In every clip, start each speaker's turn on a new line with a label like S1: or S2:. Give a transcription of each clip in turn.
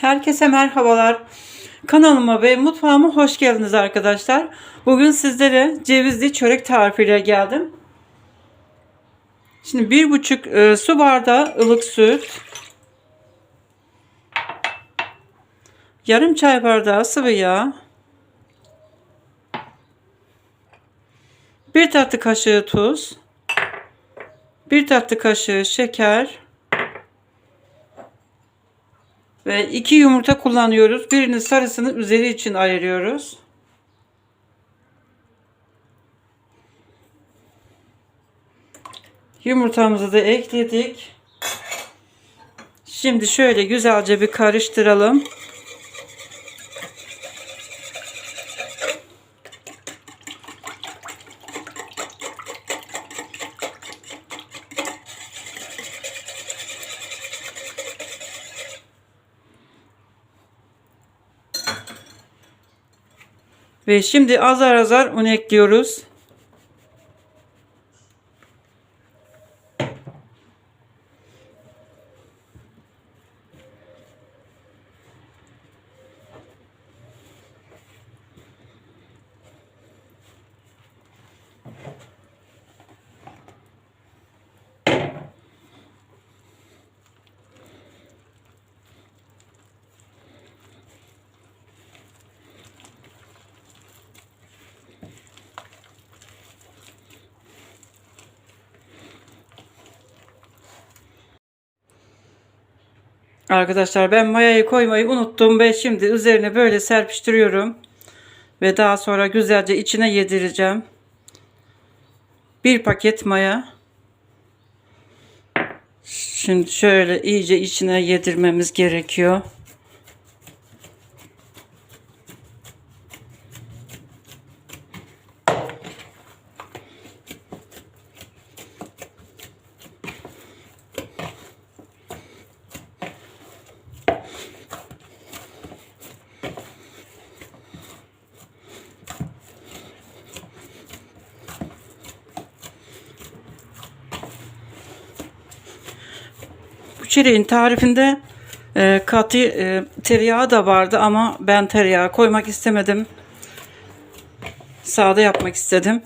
S1: Herkese merhabalar. Kanalıma ve mutfağıma hoş geldiniz arkadaşlar. Bugün sizlere cevizli çörek tarifiyle geldim. Şimdi bir buçuk e, su bardağı ılık süt. Yarım çay bardağı sıvı yağ. Bir tatlı kaşığı tuz. Bir tatlı kaşığı şeker. Ve iki yumurta kullanıyoruz. Birini sarısını üzeri için ayırıyoruz. Yumurtamızı da ekledik. Şimdi şöyle güzelce bir karıştıralım. Ve şimdi azar azar un ekliyoruz. Arkadaşlar ben mayayı koymayı unuttum ve şimdi üzerine böyle serpiştiriyorum. Ve daha sonra güzelce içine yedireceğim. Bir paket maya. Şimdi şöyle iyice içine yedirmemiz gerekiyor. Çileğin tarifinde e, katı e, tereyağı da vardı ama ben tereyağı koymak istemedim. Sade yapmak istedim.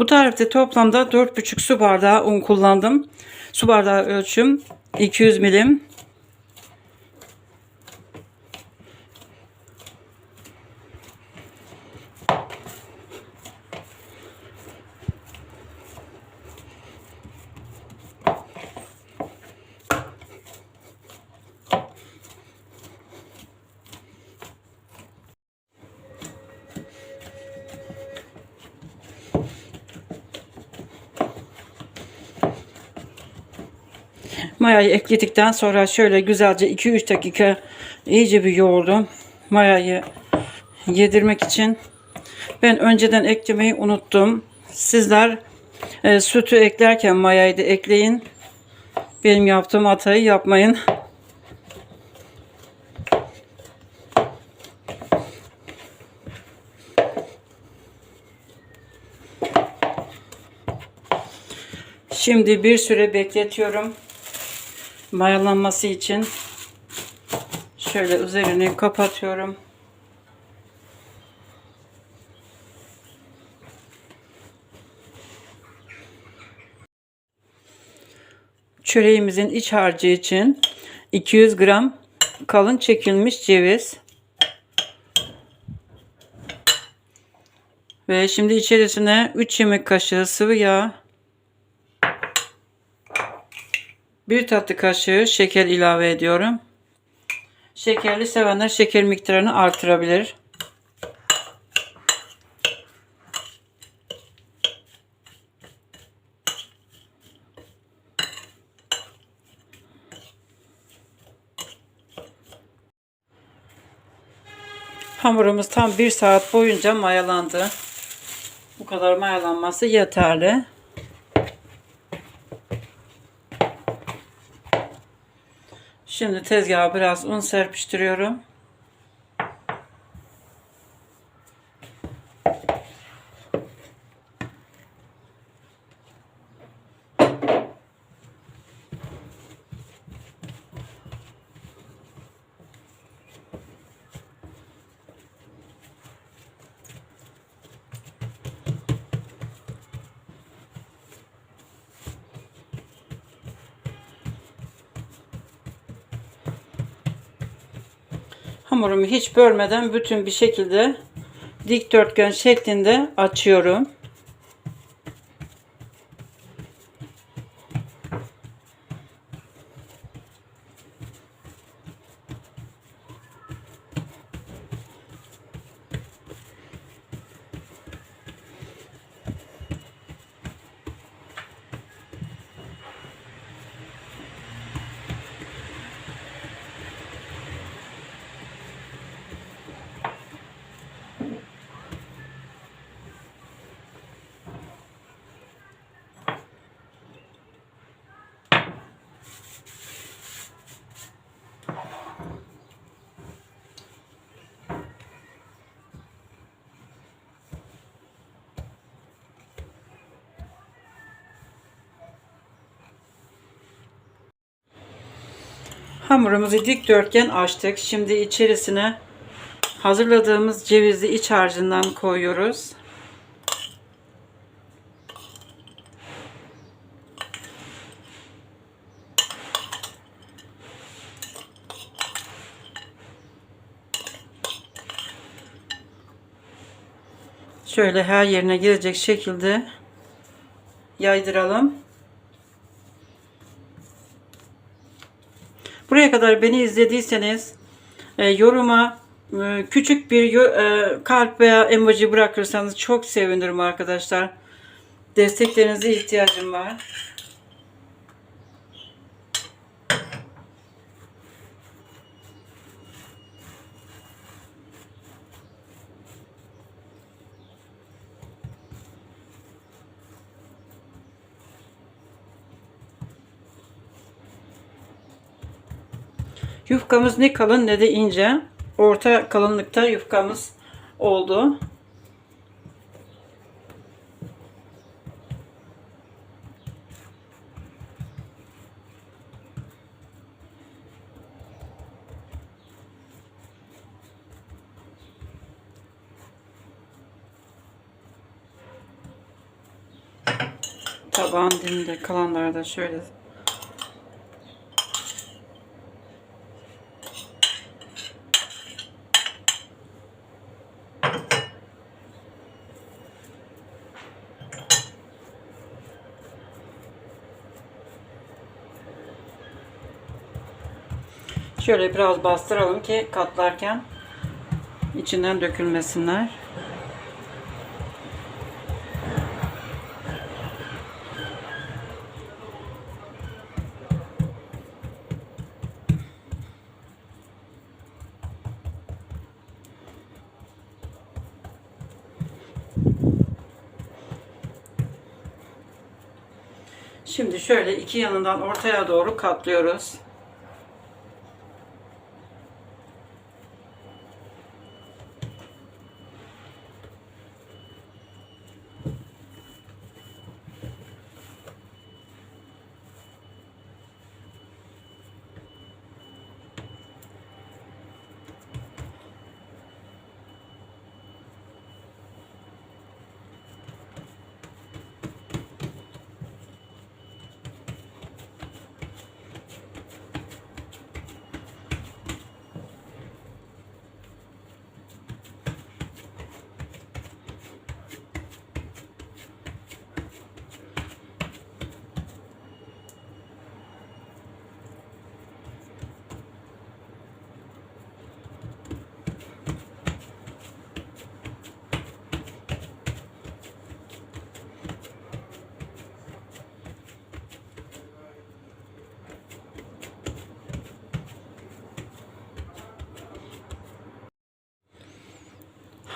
S1: Bu tarifte toplamda 4,5 su bardağı un kullandım. Su bardağı ölçüm 200 milim. Mayayı ekledikten sonra şöyle güzelce 2-3 dakika iyice bir yoğurdum. Mayayı yedirmek için. Ben önceden eklemeyi unuttum. Sizler e, sütü eklerken mayayı da ekleyin. Benim yaptığım hatayı yapmayın. Şimdi bir süre bekletiyorum. Mayalanması için. Şöyle üzerini kapatıyorum. Çöreğimizin iç harcı için 200 gram kalın çekilmiş ceviz. Ve şimdi içerisine 3 yemek kaşığı sıvı yağ, bir tatlı kaşığı şeker ilave ediyorum. Şekerli sevenler şeker miktarını artırabilir. Hamurumuz tam bir saat boyunca mayalandı. Bu kadar mayalanması yeterli. Şimdi tezgaha biraz un serpiştiriyorum. Hamurumu hiç bölmeden bütün bir şekilde dikdörtgen şeklinde açıyorum. Hamurumuzu dikdörtgen açtık. Şimdi içerisine hazırladığımız cevizli iç harcından koyuyoruz. Şöyle her yerine gelecek şekilde yaydıralım. Kadar beni izlediyseniz e, yoruma e, küçük bir e, kalp veya emoji bırakırsanız çok sevinirim arkadaşlar. Desteklerinize ihtiyacım var. Yufkamız ne kalın ne de ince. Orta kalınlıkta yufkamız oldu. Tabağın dibinde kalanları da şöyle Şöyle biraz bastıralım ki katlarken içinden dökülmesinler. Şimdi şöyle iki yanından ortaya doğru katlıyoruz.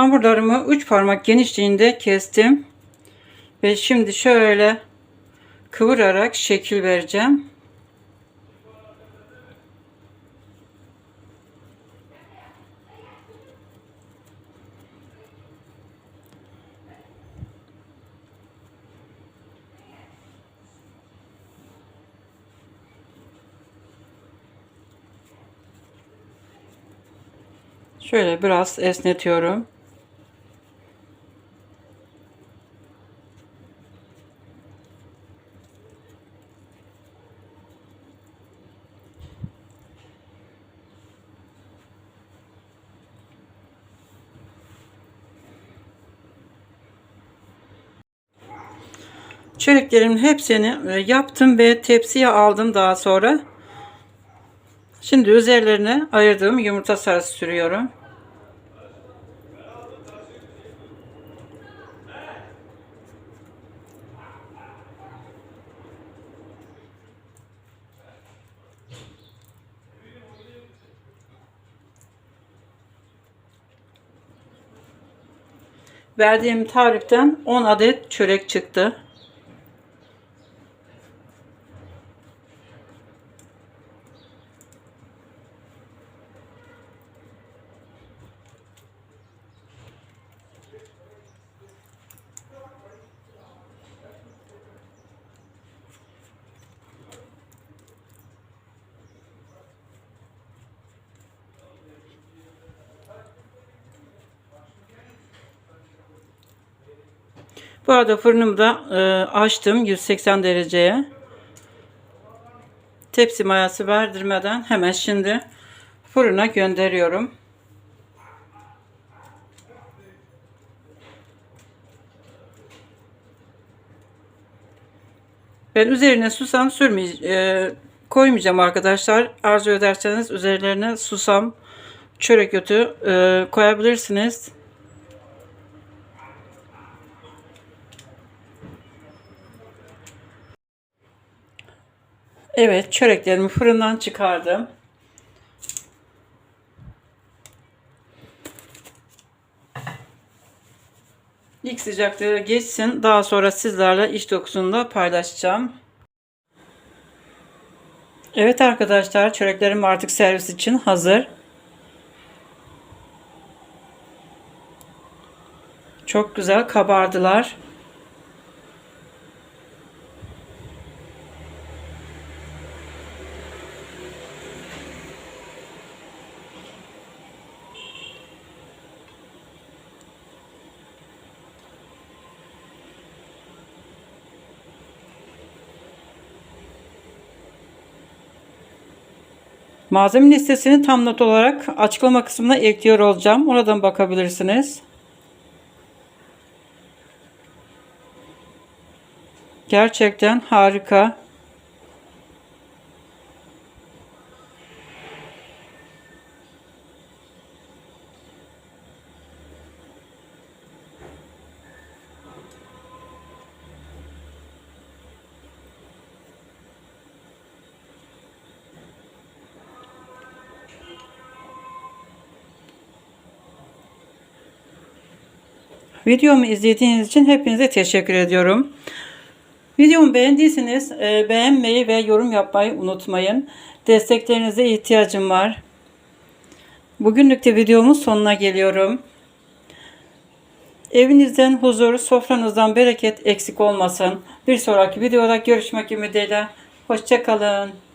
S1: Hamurlarımı 3 parmak genişliğinde kestim. Ve şimdi şöyle kıvırarak şekil vereceğim. Şöyle biraz esnetiyorum. Çöreklerimin hepsini e, yaptım ve tepsiye aldım daha sonra. Şimdi üzerlerine ayırdığım yumurta sarısı sürüyorum. Verdiğim tariften 10 adet çörek çıktı. Bu arada fırınımı da e, açtım 180 dereceye. Tepsi mayası verdirmeden hemen şimdi fırına gönderiyorum. Ben üzerine susam sürmey e, koymayacağım arkadaşlar. Arzu ederseniz üzerlerine susam çörek otu e, koyabilirsiniz. Evet, çöreklerimi fırından çıkardım. İlk sıcaklığı geçsin. Daha sonra sizlerle iç dokusunu da paylaşacağım. Evet arkadaşlar, çöreklerim artık servis için hazır. Çok güzel kabardılar. Malzeme listesini tam not olarak açıklama kısmına ekliyor olacağım. Oradan bakabilirsiniz. Gerçekten harika. Videomu izlediğiniz için hepinize teşekkür ediyorum. Videomu beğendiyseniz e, beğenmeyi ve yorum yapmayı unutmayın. Desteklerinize ihtiyacım var. Bugünlük de videomun sonuna geliyorum. Evinizden huzur, sofranızdan bereket eksik olmasın. Bir sonraki videoda görüşmek ümidiyle. Hoşçakalın.